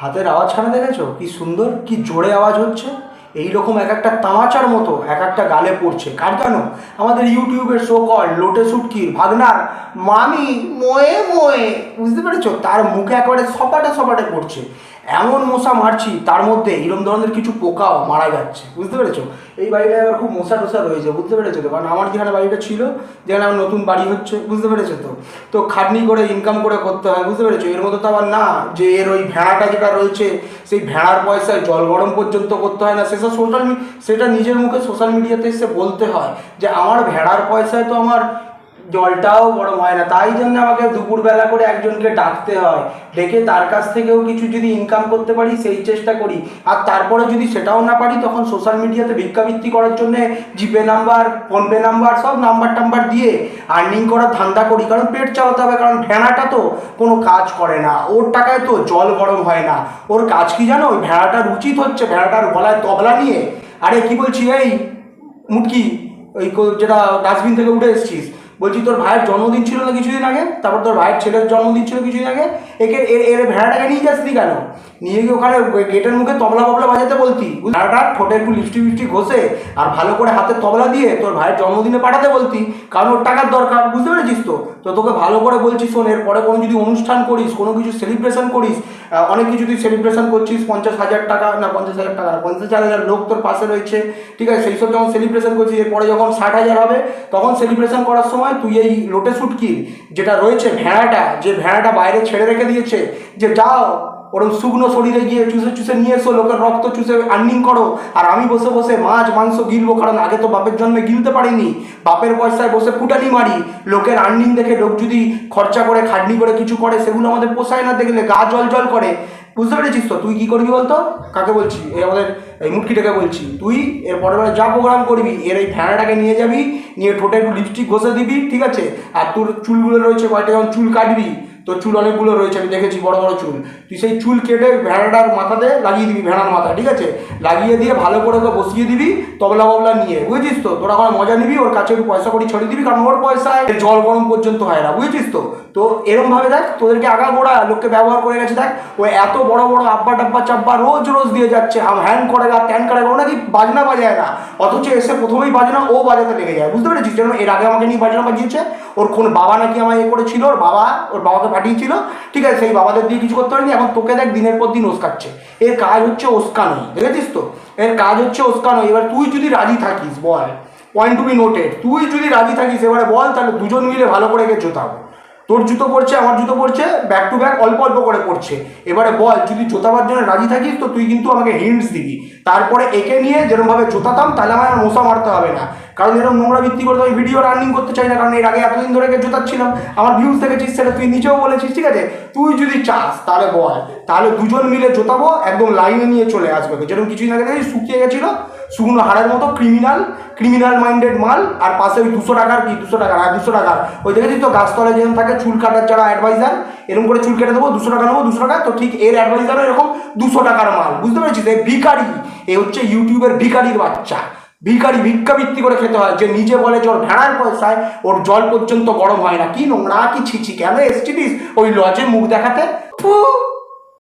হাতের আওয়াজ আওয়াজখানা দেখেছ? কি সুন্দর, কি জোরে আওয়াজ হচ্ছে? এই রকম এক একটা তামাচার মতো এক একটা গালে পড়ছে। কার কেন? আমাদের ইউটিউবের শো কল লোটে সুটকির ভাগনার মামি ময়ে মোয়ে, বুঝতে পেরেছ? তার মুখে একেবারে সপাটে সপাটে পড়ছে। এমন মশা মারছি, তার মধ্যে এরম ধরনের কিছু পোকাও মারা যাচ্ছে। বুঝতে পেরেছ? এই বাড়িটা আবার খুব মশা টশা রয়েছে, বুঝতে পেরেছ তো? কারণ আমার যেখানে বাড়িটা ছিল, যেখানে আমার নতুন বাড়ি হচ্ছে, বুঝতে পেরেছ তো? তো খাটনি করে ইনকাম করে করতে হয়, বুঝতে পেরেছ? এর মতো তো আবার না, যে এর ওই ভেড়াটা যেটা রয়েছে, সেই ভেড়ার পয়সায় জল গরম পর্যন্ত করতে হয় না। সেসব সোশ্যাল সেটা নিজের মুখে সোশ্যাল মিডিয়াতে এসে বলতে হয় যে, আমার ভেড়ার পয়সায় তো আমার জলটাও গরম হয় না। তাই জন্য আমাকে দুপুরবেলা করে একজনকে ডাকতে হয়। ডেকে তার কাছ থেকেও কিছু যদি ইনকাম করতে পারি, সেই চেষ্টা করি। আর তারপরে যদি সেটাও না পারি, তখন সোশ্যাল মিডিয়াতে ভিক্ষাবৃত্তি করার জন্য জিপে নাম্বার, ফোনপে নাম্বার, সব নাম্বার টাম্বার দিয়ে আর্নিং করার ধান্দা করি। কারণ পেট চালাতে হবে, কারণ ভেড়াটা তো কোনো কাজ করে না। ওর টাকায় তো জল গরম হয় না। ওর কাজ কি জানো? ওই ভেড়াটার উচিত হচ্ছে, ভেড়াটার গলায় তবলা নিয়ে। আরে কি বলছি, এই মুটকি, ওই যেটা ডাস্টবিন থেকে উঠে এসেছিস। বলছি তোর ভাইয়ের জন্মদিন ছিল না কিছুদিন আগে? তারপর তোর ভাইয়ের ছেলের জন্মদিন ছিল কিছুদিন আগে? একে এর এর ভেড়াটাকে নিয়ে যাসনি কেন? নিয়ে গিয়ে ওখানে গেটের মুখে তবলা ববলা বাজাতে বলতি। ভেড়াটা ঠোঁটে একটু লিপস্টিক ফিপস্টিক ঘষে আর ভালো করে হাতে তবলা দিয়ে তোর ভাইয়ের জন্মদিনে পাঠাতে বলতি। কারণ ওর টাকার দরকার বুঝতে পেরেছিস তো? তো তোকে ভালো করে বলছি শোন এরপরে কোনো যদি অনুষ্ঠান করিস কোনো কিছু সেলিব্রেশন করিস অনেক কিছু তুই সেলিব্রেশন করছিস পঞ্চাশ হাজার টাকা না পঞ্চাশ হাজার টাকা না, পঞ্চাশ হাজার লোক তোর পাশে রয়েছে ঠিক আছে? সেই সব যখন সেলিব্রেশন করছিস এরপরে যখন ষাট হাজার হবে তখন সেলিব্রেশন করার সময় তুই এই লোটে সুটকির যেটা রয়েছে ভেড়াটা, যে ভেড়াটা বাইরে ছেড়ে রেখে দিয়েছে, যে যাও ওরকম শুকনো শরীরে গিয়ে চুষে চুষে নিয়ে এসো, লোকের রক্ত চুষে আর্নিং করো, আর আমি বসে বসে মাছ, মাংস গিলবো, কারণ আগে তো বাপের জন্মে গিলতে পারিনি। বাপের পয়সায় বসে ফুটানি মারি, লোকের আর্নিং দেখে লোক যদি খরচা করে, খাটনি করে কিছু করে, সেগুলো আমাদের পোষায় না দেখলে গা জল জল করে। বুঝতে পেরেছিস তো? তুই কী করবি বলতো? কাকে বলছি? এই আমাদের এই মুটকিটাকে বলছি। তুই এর পরের বার যা প্রোগ্রাম করবি, এর এই ভেড়াটাকে নিয়ে যাবি, নিয়ে ঠোঁটে একটু লিপস্টিক ঘষে দিবি, ঠিক আছে? আর তোর চুলগুলো রয়েছে কয়েকটা যখন চুল কাটবি তোর চুল অনেকগুলো রয়েছে আমি দেখেছি বড় বড় চুল। তুই সেই চুল কেটে ভেড়াটার মাথাতে লাগিয়ে দিবি ভেড়ার মাথা ঠিক আছে? লাগিয়ে দিয়ে ভালো করে ওকে বসিয়ে দিবি তবলা ববলা নিয়ে বুঝেছিস তো? তোরা এখন মজা নিবি ওর কাছে একটু পয়সা করে ছড়িয়ে দিবি কারণ ওর পয়সায় জল গরম পর্যন্ত হয় না বুঝেছিস তো? তো এরমভাবে দেখ তোদেরকে আগা গোড়া লোককে ব্যবহার করে গেছে দেখ ও এত বড় বড় আব্বা টাব্বা চাব্বা রোজ রোজ দিয়ে যাচ্ছে আম হ্যান করে গা ত্যান করে গা, ও নাকি বাজনা বাজায় না অথচ এসে প্রথমেই বাজনা ও বাজাতে লেগে যায় বুঝতে পেরেছিস? যেন এর আগে আমাকে নিয়ে বাজনা বাজিয়েছে ওর কোন বাবা নাকি আমায় এ করেছিল ওর বাবা ওর বাবাকে পাঠিয়েছিল, ঠিক আছে, সেই বাবাদের দিয়ে কিছু করতে পারেনি এখন তোকে দেখ দিনের পর দিন ওস্কাচ্ছে। এর কাজ হচ্ছে ওস্কানো, দেখেছিস তো? এর কাজ হচ্ছে ওস্কানো। এবার তুই যদি রাজি থাকিস, বল পয়েন্ট টু বি নোটেড তুই যদি রাজি থাকিস, এবারে বল তাহলে দুজন মিলে ভালো করে একে জোতাবো তোর জুতো পড়ছে, আমার জুতো পড়ছে ব্যাক টু ব্যাক অল্প অল্প করে পড়ছে। এবারে বল, যদি জোতাবার জন্য রাজি থাকিস, তো তুই কিন্তু আমাকে হিন্টস দিবি। তারপরে একে নিয়ে যেরকমভাবে জোতাতাম, তাহলে আমার আর মশা মারতে হবে না। কারণ এরকম নোংরা ভিত্তি করে আমি ভিডিও রানিং করতে চাই না, কারণ এর আগে এতদিন ধরে একে জোতাচ্ছিলাম। আমার ভিউজ দেখেছিস, সেটা তুই নিজেও বলেছিস, ঠিক আছে? তুই যদি চাস, তাহলে বল, তাহলে দুজন মিলে জোতাবো, একদম লাইনে নিয়ে চলে আসবে যেরকম কিছুদিন আগে দেখি শুকিয়ে গেছিল, শুকনো হাড়ের মতো ক্রিমিনাল ক্রিমিনাল মাইন্ডেড মাল, আর পাশে ওই দুশো টাকার কি, দুশো টাকার আর দুশো টাকার। ওই দেখেছিস তো গাছতলায় যেরকম থাকে, চুল কাটার যারা অ্যাডভাইজার এরকম করে চুল কেটে দেবো, দুশো টাকা নেব, দুশো টাকা, তো ঠিক এর অ্যাডভাইজারও এরকম দুশো টাকার মাল, বুঝতে পেরেছিস? এই ভিকারি এ হচ্ছে ইউটিউবের ভিকারির বাচ্চা। ভিখারি ভিক্ষাবৃত্তি করে খেতে হয়। যে নিজে বলে যে ওর ভেড়ার পয়সায়, ওর জল পর্যন্ত গরম হয় না। কি নোংরা, কি ছিছি, কেন এসছিলিস? ওই লজে মুখ দেখাতে?